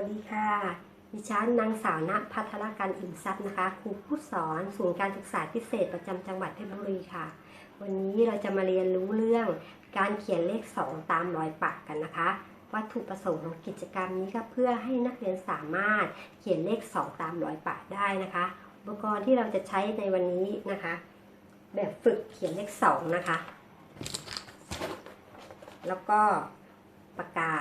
วัสดีค่ะ ดิฉันนางสาวณพัทรการอิ่มทรัพย์นะคะ ครูผู้สอนศูนย์การศึกษาพิเศษประจำจังหวัดเพชรบุรีค่ะ วันนี้เราจะมาเรียนรู้เรื่องการเขียนเลข 2 ตามรอยปากกันนะคะ วัตถุประสงค์ของกิจกรรมนี้ก็เพื่อให้นักเรียนสามารถเขียนเลข 2 ตามรอยปากได้นะคะ อุปกรณ์ที่เราจะใช้ในวันนี้นะคะ แบบฝึกเขียนเลข 2 นะคะ แล้วก็ปากกา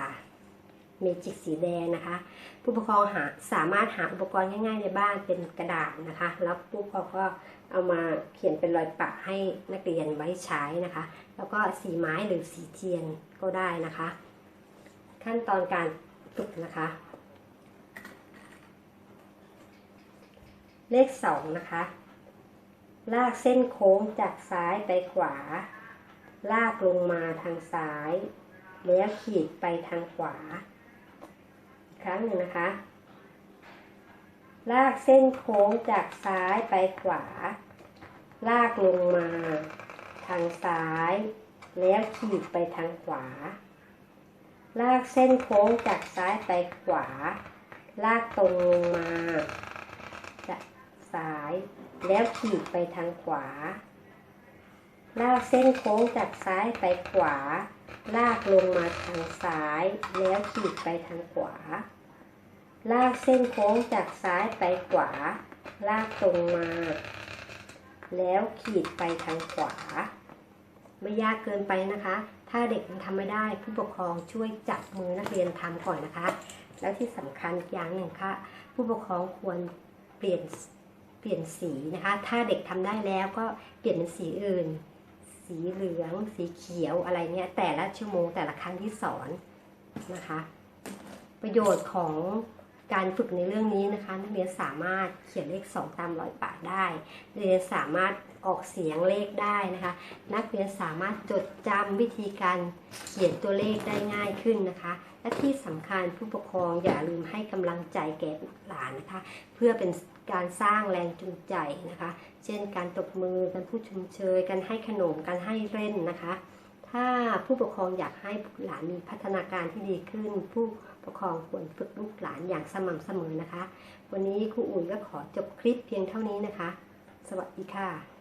เมจิกสีแดงนะคะ ผู้ปกครองหาสามารถหาอุปกรณ์ง่ายๆในบ้านเป็นกระดาษนะคะ แล้วผู้ปกครองก็เอามาเขียนเป็นรอยปะให้นักเรียนไว้ใช้นะคะ แล้วก็สีไม้หรือสีเทียนก็ได้นะคะ ขั้นตอนการฝึกนะคะ เลขสองนะคะ ลากเส้นโค้งจากซ้ายไปขวา ลากลงมาทางซ้าย แล้วขีดไปทางขวา รั้งหนึ่งนะคะ ลากเส้นโค้งจากซ้ายไปขวา ลากลงมา ทางซ้าย แล้วขีดไปทางขวา ลากเส้นโค้งจากซ้ายไปขวา ลากตรงลงมา จากซ้าย แล้วขีดไปทางขวา ลากเส้นโค้งจากซ้ายไปขวา ลากลงมาทางซ้าย แล้วขีดไปทางขวา ลากเส้นโค้งจากซ้ายไปขวา ลากตรงมา แล้วขีดไปทางขวา ไม่ยากเกินไปนะคะ ถ้าเด็กยังทำไม่ได้ผู้ปกครองช่วยจับมือนักเรียนทำก่อนนะคะ แล้วที่สำคัญอีกอย่างหนึ่งค่ะ ผู้ปกครองควรเปลี่ยนเปลี่ยนสีนะคะ ถ้าเด็กทำได้แล้วก็เปลี่ยนเป็นสีอื่น สีเหลืองสีเขียวอะไรเนี่ยแต่ละชั่วโมงแต่ละครั้งที่สอนนะคะ ประโยชน์ของ การฝึกในเรื่องนี้นะคะ นักเรียนสามารถเขียนเลข 2 ตามรอยปากได้ นักเรียนสามารถออกเสียงเลขได้นะคะ นักเรียนสามารถจดจำวิธีการเขียนตัวเลขได้ง่ายขึ้นนะคะ และที่สำคัญผู้ปกครองอย่าลืมให้กำลังใจแก่หลานนะคะ เพื่อเป็นการสร้างแรงจูงใจนะคะ เช่นการตบมือการพูดชมเชยการให้ขนมการให้เล่นนะคะ ถ้าผู้ปกครองอยากให้หลานมีพัฒนาการที่ดีขึ้น ผู้ปกครองควรฝึกลูกหลานอย่างสม่ำเสมอนะคะ วันนี้ครูอุ่นก็ขอจบคลิปเพียงเท่านี้นะคะ สวัสดีค่ะ